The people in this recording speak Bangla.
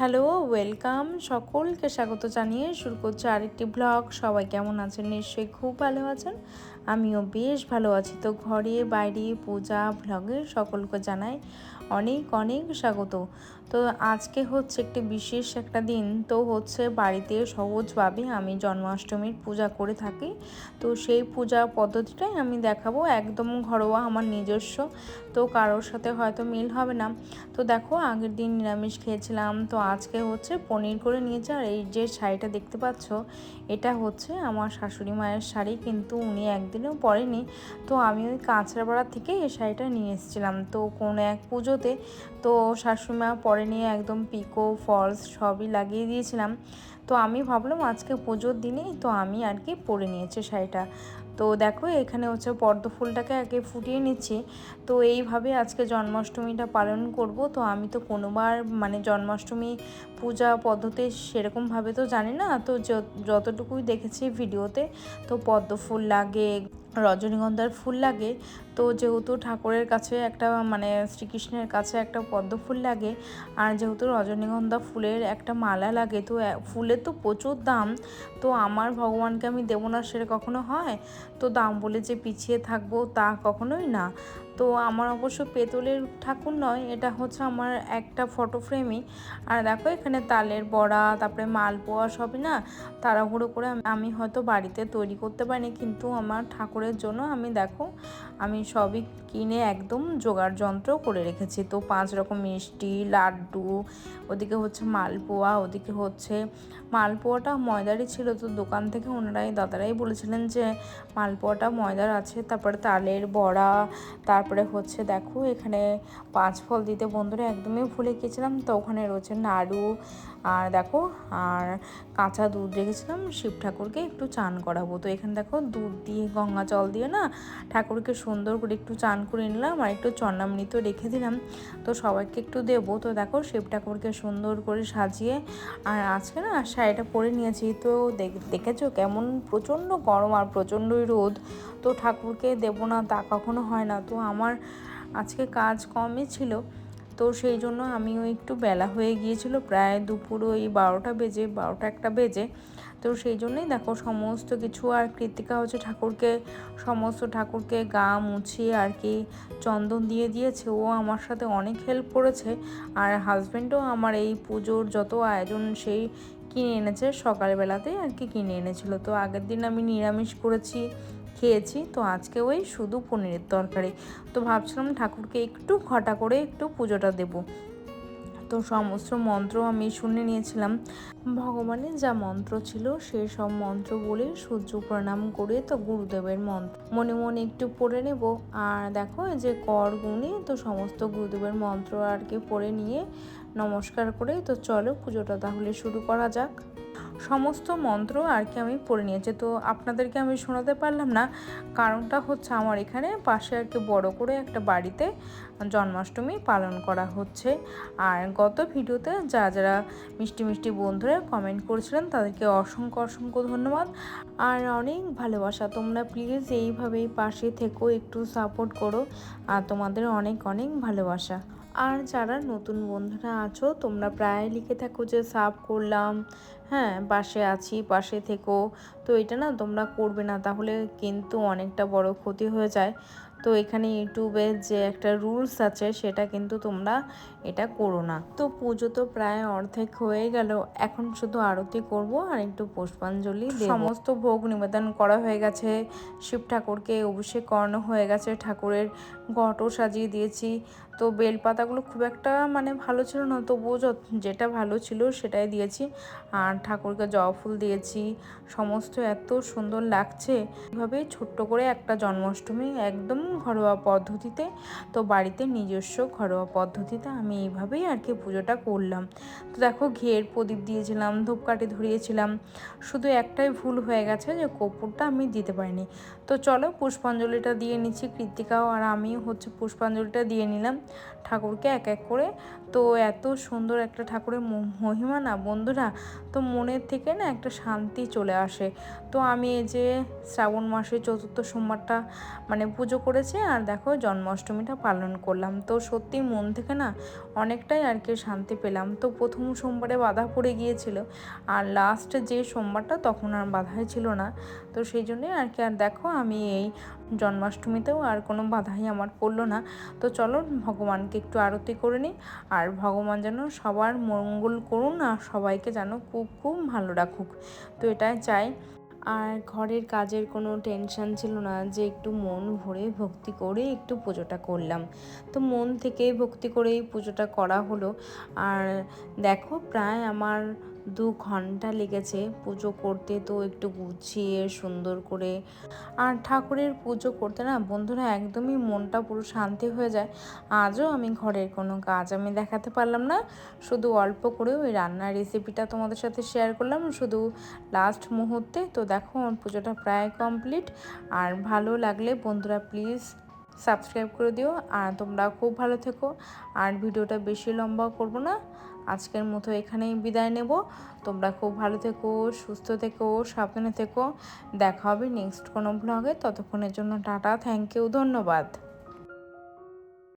Hello, welcome. সকলকে স্বাগত জানিয়ে শুরু করছি আরেকটি ব্লগ। সবাই কেমন আছেন? নিশ্চয়ই খুব ভালো আছেন। আমিও বেশ ভালো আছি। তো ঘরে, বাইরে, পূজা, ব্লগে সকলকে জানাই অনেক অনেক স্বাগত। তো আজকে হচ্ছে একটি বিশেষ একটা দিন। তো হচ্ছে বাড়িতে সহজভাবে আমি জন্মাষ্টমীর পূজা করে থাকি। তো সেই পূজা পদ্ধতিটাই আমি দেখাবো। একদম ঘরোয়া আমার নিজস্ব। তো কারোর সাথে হয়তো মিল হবে না। তো দেখো, আগের দিন নিরামিষ খেয়েছিলাম। তো আজকে হচ্ছে পনির করে নিয়েছে। আর এই যে শাড়িটা দেখতে পাচ্ছ, এটা হচ্ছে আমার শাশুড়ি মায়ের শাড়ি। কিন্তু উনি একদিনও পরেনি তো আমি ওই কাঁচরাপাড়া থেকে এই শাড়িটা নিয়ে এসেছিলাম। তো কোনো এক পুজোতে তো শাশুড়ি মা পরে নিয়ে একদম পিকো, ফলস সবই লাগিয়ে দিয়েছিলাম। তো আমি ভাবলাম আজকে পুজোর দিনেই তো আমি আর কি পরে নিয়েছি শাড়িটা। তো দেখো এখানে হচ্ছে পদ্ম ফুলটাকে আগে ফুটিয়ে নিচ্ছি। তো এইভাবে আজকে জন্মাষ্টমীটা পালন করব। তো আমি তো কোনোবার মানে জন্মাষ্টমী পূজা পদ্ধতি সেরকমভাবে তো জানি না। তো যতটুকুই দেখেছি ভিডিওতে, তো পদ্ম ফুল লাগে রজনীগন্ধার ফুল লাগে। তো যেহেতু ঠাকুরের কাছে একটা মানে শ্রীকৃষ্ণের কাছে একটা পদ্ম ফুল লাগে, আর যেহেতু রজনীগন্ধা ফুলের একটা মালা লাগে, তো ফুলের তো প্রচুর দাম। তো আমার ভগবানকে আমি দেবো না সেটা কখনো হয়? তো দাম বলে যে পিছিয়ে থাকব তা কখনোই না। তো আমার অবশ্য পেতলের ঠাকুর নয়, এটা হচ্ছে আমার একটা ফটো ফ্রেমই আর দেখো এখানে তালের বড়া, তারপরে মালপোয়া সবই না, তাড়াহুড়ো করে আমি হয়তো বাড়িতে তৈরি করতে পারিনি, কিন্তু আমার ঠাকুরের জন্য আমি দেখো, আমি সবই কিনে একদম জোগাড় যন্ত্র করে রেখেছি। তো পাঁচ রকম মিষ্টি, লাড্ডু, ওদিকে হচ্ছে মালপোয়া, ওদিকে হচ্ছে, মালপোয়াটা ময়দারই ছিল, তো দোকান থেকে ওনারাই, দাদারাই বলেছিলেন যে মালপোয়াটা ময়দার আছে, তারপরে তালের বড়া, তারপরে হচ্ছে দেখো এখানে পাঁচ ফল দিতে বন্ধুরা একদমই ভুলে গিয়েছিলাম তো ওখানে রয়েছে নাড়ু আর দেখো, আর কাঁচা দুধ রেখেছিলাম, শিব ঠাকুরকে একটু চান করাবো। তো এখানে দেখো দুধ দিয়ে গঙ্গা জল দিয়ে না ঠাকুরকে সুন্দর করে একটু চান করে নিলাম আর একটু চন্নামৃত রেখে দিলাম, তো সবাইকে একটু দেবো। তো দেখো শিব ঠাকুরকে সুন্দর করে সাজিয়ে, আর আজকে না শাড়িটা পরে নিয়েছি, তো দেখেছ কেমন প্রচণ্ড গরম আর প্রচণ্ডই রোদ, তো ঠাকুরকে দেবো না তা কখনো হয় না। তো আমার আজকে কাজ কমই ছিল, তো সেই জন্য আমিও একটু বেলা হয়ে গিয়েছিল, প্রায় দুপুর ওই বারোটা বেজে, বারোটা একটা বেজে। তো সেই জন্যই দেখো সমস্ত কিছু আর কৃতিকা হচ্ছে ঠাকুরকে, সমস্ত ঠাকুরকে গা মুছিয়ে আর কি চন্দন দিয়ে দিয়েছে। ও আমার সাথে অনেক হেল্প করেছে আর হাজব্যান্ডও আমার এই পুজোর যত আয়োজন সেই কিনে এনেছে, সকালবেলাতেই আর কি কিনে এনেছিল। তো আগের দিন আমি নিরামিষ করেছি খেয়েছি। তো আজকে ওই শুধু পনিরের তরকারি। তো ভাবছিলাম ঠাকুরকে একটু ঘটা করে একটু পুজোটা দেব। তো সমস্ত মন্ত্র আমি শুনে নিয়েছিলাম। ভগবানের যা মন্ত্র ছিল সেই সব মন্ত্র বলে সূর্য প্রণাম করে তো গুরুদেবের মন্ত্র মনে মনে একটু পড়ে নেব। আর দেখো যে কর গুণে তো সমস্ত গুরুদেবের মন্ত্র আর কি পড়ে নিয়ে নমস্কার করে তো চলো পুজোটা তাহলে শুরু করা যাক। সমস্ত মন্ত্র আর কি আমি পড়ে নিয়েছি। তো আপনাদেরকে আমি শোনাতে পারলাম না, কারণটা হচ্ছে আমার এখানে পাশে আর কি বড় করে একটা বাড়িতে জন্মাষ্টমী পালন করা হচ্ছে। আর গত ভিডিওতে যা যারা মিষ্টি মিষ্টি বন্ধুরা কমেন্ট করেছিলেন, তাদেরকে অসংখ্য অসংখ্য ধন্যবাদ। আর অনেক ভালোবাসা, তোমরা প্লিজ এইভাবেই পাশে থেকো, একটু সাপোর্ট করো। আর তোমাদের অনেক অনেক ভালোবাসা। আর যারা নতুন বন্ধুরা আছো, তোমরা প্রায় লিখে থাকো যে, সাব করলাম। হ্যাঁ পাশে আছি, পাশে থেকো। তো এটা না তোমরা করবে না, তাহলে কিন্তু অনেকটা বড় ক্ষতি হয়ে যায়। তো এখানে ইউটিউবের যে একটা রুলস আছে, সেটা কিন্তু তোমরা এটা করো না। তো পুজো তো প্রায় অর্ধেক হয়ে গেল, এখন শুধু আরতি করব আর একটু পুষ্পাঞ্জলি সমস্ত ভোগ নিবেদন করা হয়ে গেছে, শিব ঠাকুরকে অভিষেক করানো হয়ে গেছে, ঠাকুরের ঘটও সাজিয়ে দিয়েছি। তো বেলপাতাগুলো খুব একটা মানে ভালো ছিল না, তবুও যেটা ভালো ছিল সেটাই দিয়েছি। আর ঠাকুরকে জবা ফুল দিয়েছি, সমস্ত এত সুন্দর লাগছে। এভাবেই ছোট্ট করে একটা জন্মাষ্টমী একদম ঘরোয়া পদ্ধতিতে। তো বাড়িতে নিজস্ব ঘরোয়া পদ্ধতিতে আমি এইভাবেই আর কি পুজোটা করলাম। তো দেখো ঘিয়ের প্রদীপ দিয়েছিলাম, ধূপকাঠি ধরিয়েছিলাম। শুধু একটাই ভুল হয়ে গেছে যে কপুরটা আমি দিতে পারিনি। তো চলো পুষ্পাঞ্জলিটা দিয়ে নিচ্ছি কৃতিকাও আর আমিও হচ্ছে পুষ্পাঞ্জলিটা দিয়ে নিলাম ঠাকুরকে এক এক করে। তো এত সুন্দর একটা ঠাকুরের মহিমা না বন্ধুরা, তো মনের থেকে না একটা শান্তি চলে আসে। তো আমি এই যে শ্রাবণ মাসে চতুর্থ সোমবারটা মানে পুজো করেছি আর দেখো জন্মাষ্টমীটা পালন করলাম। তো সত্যি মন থেকে না অনেকটাই আর কি শান্তি পেলাম। তো প্রথম সোমবারে বাধা পড়ে গিয়েছিল আর লাস্ট যে সোমবারটা তখন আর বাধাই ছিল না। তো সেই জন্যই আর কি আর দেখো আমি এই জন্মাষ্টমীতেও আর কোনো বাধাই আমার পড়ল না। তো চলো ভগবানকে একটু আরতি করে নিই আর ভগবান যেন সবার মঙ্গল করুন আর সবাইকে যেন খুব খুব ভালো রাখুক। তো এটাই চাই। আর ঘরের কাজের কোনো টেনশন ছিল না যে একটু মন ভরে ভক্তি করে একটু পুজোটা করলাম। তো মন থেকে ভক্তি করেই পুজোটা করা হলো। আর দেখো প্রায় আমার দু ঘণ্টা লেগেছে পুজো করতে, তো একটু গুছিয়ে সুন্দর করে। আর ঠাকুরের পুজো করতে না বন্ধুরা একদমই মনটা পুরো শান্তি হয়ে যায়। আজও আমি ঘরের কোনো কাজ আমি দেখাতে পারলাম না। শুধু অল্প করে ওই রান্নার রেসিপিটা তোমাদের সাথে শেয়ার করলাম। শুধু লাস্ট মুহূর্তে, তো দেখো আমার পুজোটা প্রায় কমপ্লিট আর ভালো লাগলে বন্ধুরা প্লিজ সাবস্ক্রাইব করে দিও আর তোমরা খুব ভালো থেকো। আর ভিডিওটা বেশি লম্বা করব না। আজকের মতো এখানেই বিদায় নেব। তোমরা খুব ভালো থেকো, সুস্থ থেকো, সাবধানে থেকো। দেখা হবে নেক্সট কোনো ব্লগে ততক্ষণের জন্য টাটা থ্যাংক ইউ ধন্যবাদ।